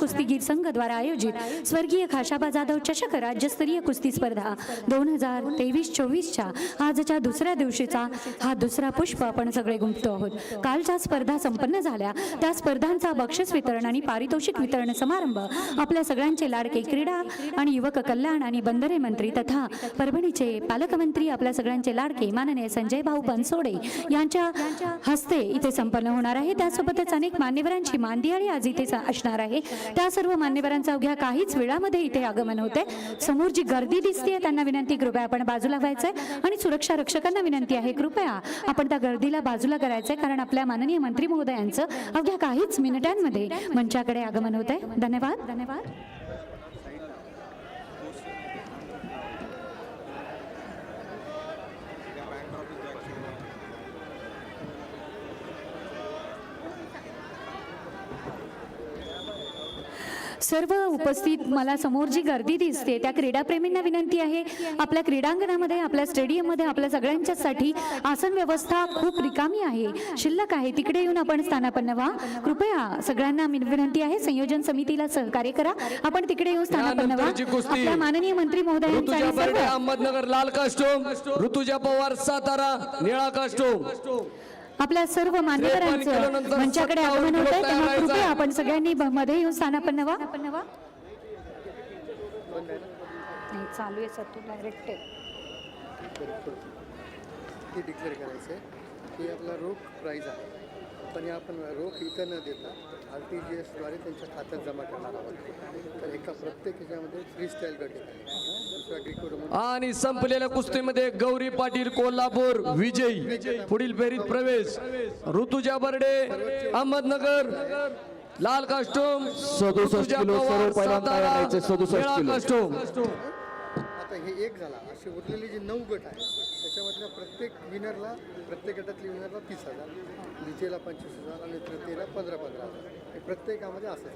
कुस्तीगीर संघ द्वारा आयोजित स्वर्गीय खाशाबा जाधव चषक राज्यस्तरीय कुस्ती स्पर्धा. दोन हजार तेवीस चोवीसच्या आजच्या दुसऱ्या दिवशीचा हा दुसरा पुष्प आपण सगळे गुंफतो आहोत. कालच्या स्पर्धा संपन्न झाल्या. त्या स्पर्धांचा बक्षीस वितरण आणि पारितोषिक वितरण समारंभ आपल्या सगळ्यांचे लाडके क्रीडा आणि युवक कल्याण आणि बंदरे मंत्री तथा परभणीचे पालकमंत्री आपल्या सगळ्यांचे लाडके माननीय संजय भाऊ बनसोडे यांच्या हस्ते इथे संपन्न होणार आहे. त्यासोबतच अनेक मान्यवरांची मानदियाळी आज इथे असणार आहे. त्या सर्व मान्यवरांचा अवघ्या काहीच वेळामध्ये इथे आगमन होते. समोर जी गर्दी दिसते त्यांना विनंती कृपया आपण बाजूला व्हायचंय. आणि सुरक्षा रक्षकांना विनंती आहे कृपया आपण त्या गर्दीला बाजूला करायचंय कारण आपल्या माननीय मंत्री महोदयांचं अवघ्या काहीच मिनिटांमध्ये मंचाकडे आगमन होत आहे धन्यवाद धन्यवाद. सर्व उपस्थित मला समोर जी गर्दी दिसते त्या क्रीडाप्रेमींना विनंती आहे आपल्या क्रीडांगणामध्ये आपल्या स्टेडियममध्ये आपल्या सगळ्यांच्यासाठी आसन व्यवस्था खूप रिकामी आहे शिल्लक आहे तिकडे येऊन आपण स्थानापन्न व्हा. कृपया सगळ्यांना विनंती आहे संयोजन समितीला सहकार्य करा आपण तिकडे येऊन स्थानापन्न व्हा. आपल्या माननीय मंत्री महोदयांचा अहमदनगर लाल कास्टोम. ऋतुजा पवार सातारा निळा कास्टोम. आपल्या सर्व मान्यवरांचं मंचाकडे आगमन होत आहे तेव्हा कृपया. आपण सगळ्यांनी मध्ये येऊन स्थानापन्न व्हा नाही चालू आहे सर तू डायरेक्ट हे डिक्लेअर करायचं आहे की आपला रोख प्राईज आहे. पण हे आपण रोख इथं न देता आर टी जी एसद्वारे त्यांच्या खात्यात जमा करणार आहोत. तर एका प्रत्येक ह्याच्यामध्ये फ्री स्टाईल गट आहे. दुसरा ग्रिको रोमन आणि संपलेल्या कुस्तीमध्ये गौरी पाटील कोल्हापूर विजयी. पुढील फेरीत प्रवेश. ऋतुजा बर्डे अहमदनगर लाल कास्टोम सदुसष्ट किलो सर्व सदुसष्ट किलो. कास्टोम. आता हे एक झाला. असे उरलेले जे नऊ गट आहे त्याच्यामधल्या प्रत्येक विनरला प्रत्येक गटातल्या विनरला तीस हजार. द्वितीयला पंचवीस हजार आणि तृतीयला पंधरा पंधरा हजार. हे प्रत्येकामध्ये असं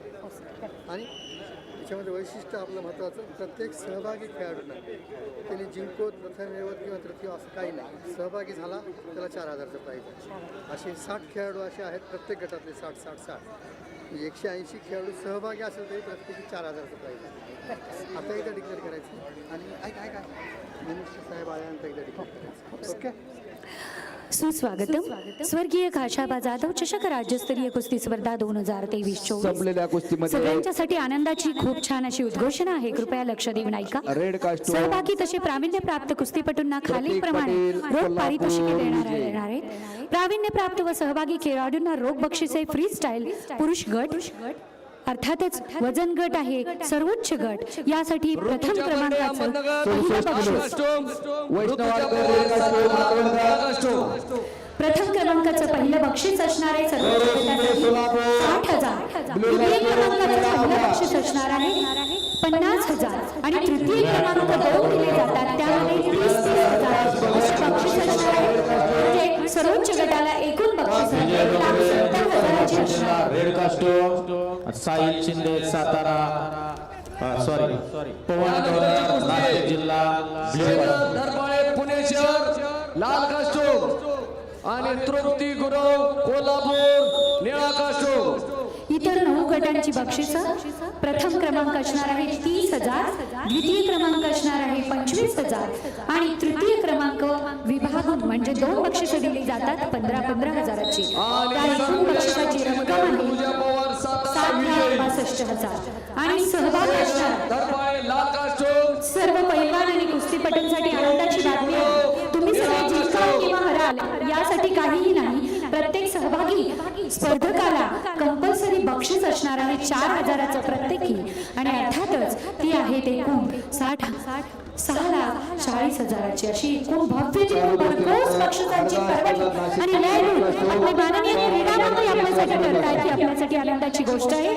आणि त्याच्यामध्ये वैशिष्ट्य आपलं महत्त्वाचं प्रत्येक सहभागी खेळाडूंना त्याने जिंको प्रथम मिळवत किंवा तृतीय असं काही नाही. सहभागी झाला त्याला चार हजारचं पाहिजे असे साठ खेळाडू असे आहेत प्रत्येक गटातले साठ साठ साठ. एकशे ऐंशी खेळाडू सहभागी असेल तरी प्रत्येकी चार हजारचं प्राईज आता एकदा डिक्लेअर करायचं. आणि ऐका ऐका मिनिस्टर साहेब आल्यानंतर एकदा डिक्लेअर करायचं. हो, हो. ओके. सुस्वागतम. स्वर्गीय खाशाबा जाधव चषक राज्यस्तरीय कुस्ती स्पर्धा दोन हजार तेवीस सगळ्यांच्यासाठी आनंदाची खूप छान अशी उद्घोषणा आहे. कृपया लक्ष देऊन ऐका सहभागी तसे प्रावीण्य प्राप्त कुस्तीपटूंना खालील प्रमाणे पटेल, रोख कोल्हापूर, पारितोषिके देणार. येणार आहेत. प्रावीण्य प्राप्त व सहभागी खेळाडूंना रोख बक्षिसे फ्री स्टाईल पुरुष गट अर्थातच वजन गट आहे सर्वोच्च गट. यासाठी प्रथम क्रमांकाचं पहिलं बक्षीस प्रथम क्रमांकाचं पहिलं बक्षीस असणार आहे साठ हजार. द्वितीय क्रमांकाचं पहिलं बक्षीस असणार आहे पन्नास हजार. आणि तृतीय क्रमांक दोन दिले जातात त्यामध्ये तीस तीस हजार. असे बक्षीस असणार आहे. म्हणजे सर्वोच्च गटाला एकूण बक्षीस एक लाख सत्तर आहे. Red costume Sahil Shinde Satara sorry Pawan Dongar Nashik जिल्हा धरबाळे पुणे शहर लाल कास्टोम आणि तृप्ती गुरव कोल्हापूर निळा नऊ गटांची बक्षिसं. प्रथम क्रमांक असणार आहे तीस हजार. द्वितीय क्रमांक असणार आहे पंचवीस हजार. आणि तृतीय क्रमांक विभागून म्हणजे दोन बक्षिसं दिली जातात पंधरा पंधरा हजाराची. बक्षिसाची रक्कम आहे सात लाख बासष्ट हजार. आणि सहभाग असणार सर्व पैलवान आणि कुस्तीपटूंसाठी आनंदाची बातमी आहे. तुम्ही सगळे जिंकाल किंवा हराल यासाठी काहीही नाही. प्रत्येक सहभागी स्पर्धकाला असणार आहे चार हजाराचं प्रत्येकी. आणि अर्थातच ती आहे ते एकूण साठ सहा लाख चाळीस हजाराची अशी एकूण भव्य दिव्य भरघोस बक्षिसांची पर्वणी आणि आपले माननीय आपल्यासाठी करतायत ही आपल्यासाठी आनंदाची गोष्ट आहे.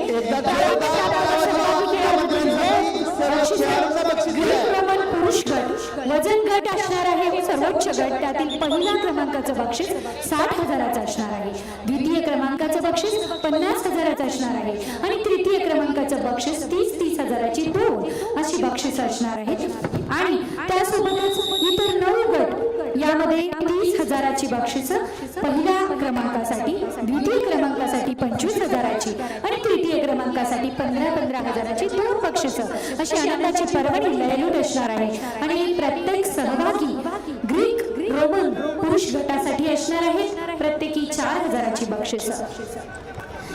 असणार आहे. हो, सर्वोच्च गट त्यातील पहिल्या क्रमांकाचं बक्षीस साठ हजाराचं असणार आहे. द्वितीय क्रमांकाचं बक्षीस पन्नास हजाराचं असणार आहे. आणि तृतीय क्रमांकाचं बक्षीस तीस तीस हजाराची दोन अशी बक्षीस असणार आहेत. आणि त्यासोबतच इतर नऊ गट यामध्ये तीस हजाराची बक्षिस पहिल्या क्रमांकासाठी क्रमांकासाठी पंचवीस हजाराची आणि तृतीय क्रमांकासाठी पंधरा पंधरा हजाराची दोन बक्षिस अशी आनंदाची पर्वणी लयलूट असणार आहे. आणि प्रत्येक सहभागी ग्रीक रोमन पुरुष गटासाठी असणार आहे प्रत्येकी चार हजाराची बक्षिस.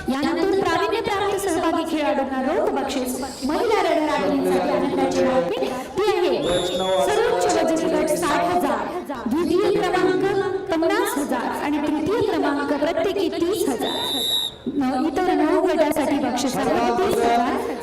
यानंतर प्रावीण्य प्राप्त सहभागी खेळाडूंना रोख बक्षीस. महिला रणरागिणींसाठी आनंदाची बातमी ती आहे. सर्वोच्च वजनी गट साठ हजार द्वितीय क्रमांक पन्नास हजार आणि तृतीय क्रमांक प्रत्येकी तीस हजार. इतर नऊ गटासाठी बक्षीस तीस हजार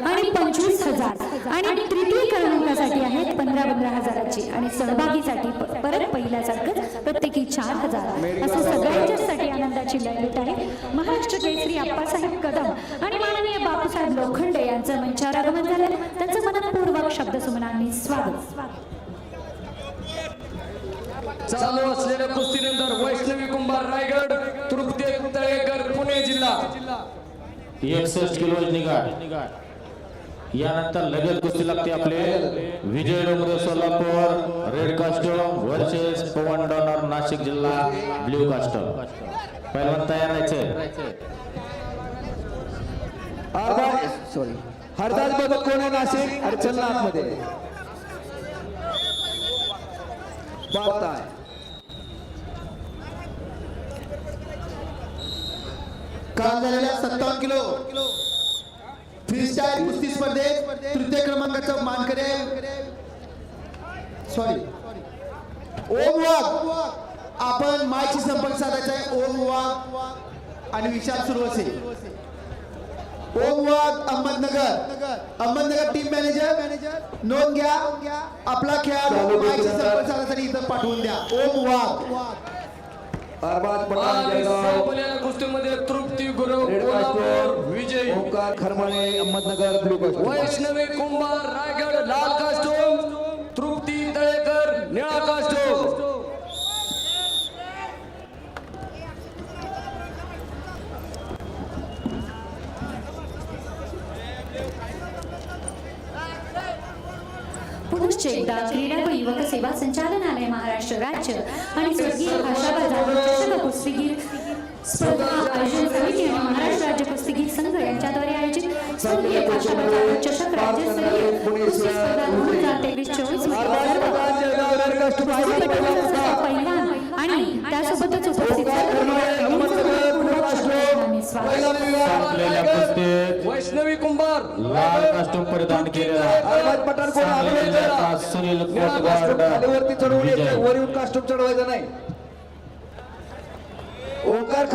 आणि पंचवीस हजार. आणि तृतीय क्रमांकासाठी आहेत पंधरा पंधरा हजाराची. आणि सहभागीसाठी परत पहिल्यासारखं प्रत्येकी चार हजार. असं सगळ्यांच्यासाठी आनंदाची लयलूट आहे. महाराष्ट्र केसरी आप्पासाहेब कदम आणि माननीय बापूसाहेब लोखंडे यांचं मंचावर आगमन झालं. त्यांचं मनपूर्वक शब्दसुमनांनी स्वागत. चालू असलेल्या कुस्तीनंतर वैष्णवी कुंभार रायगड तृप्ती तळेकर पुणे जिल्हा एकसष्ट किलो वजनी यानंतर लगेच कुस्ती लागते आपले. Vijay Dongar Solapur red costume versus Pawan Dongar Nashik जिल्हा ब्ल्यू कास्टम पहिल्या तयार राहायचे. सॉरी हरदास बघत कोण आहे नाशिक? अरे चल ना आतमध्ये बात आहे काल झालेल्या सत्तावन्न किलो फ्रीस्टाईल कुस्ती स्पर्धेत तृतीय क्रमांकाचा मानकरी सॉरी ओम वाघ. आपण मायची संपर्क साधायचा आहे ओम वाघ आणि विचार सुरू असेल Om Wagh Ahmednagar. Ahmednagar team manager manager नोंद घ्या. आपला खेळाडू मायची संपर्क साधण्यासाठी इथं पाठवून द्या. ओम वाघ. कुस्तीमध्ये कास्टोम विजय. ओंकार खरमाणे अहमदनगर ब्लू वैष्णवी कुंभार रायगड लाल कास्टोम तृप्ती तळेकर निळा कास्टोम. क्रीडा व युवक सेवा संचालनालय महाराष्ट्र राज्य आणि स्वर्गीय जाधव चषक कुस्तीगीर स्पर्धा आयोजन समिती आणि महाराष्ट्र राज्य कुस्तीगीर संघ यांच्याद्वारे आयोजित स्वर्गीय भाषाबा जाधव चषक राज्यस्तरीय कुस्ती स्पर्धा दोन हजार तेवीस चोवीस अरबाज पठाण जळगाव रेड कास्टोम पहिलवान आणि त्यासोबतच उपस्थित वैष्णवी कुंभार लाल कास्टोम परिधान केलेला पठाण कोण सुनील खालीवरती कोटवाड चढवून विजय वर येऊन कास्टूम चढवायचं नाही ओंकार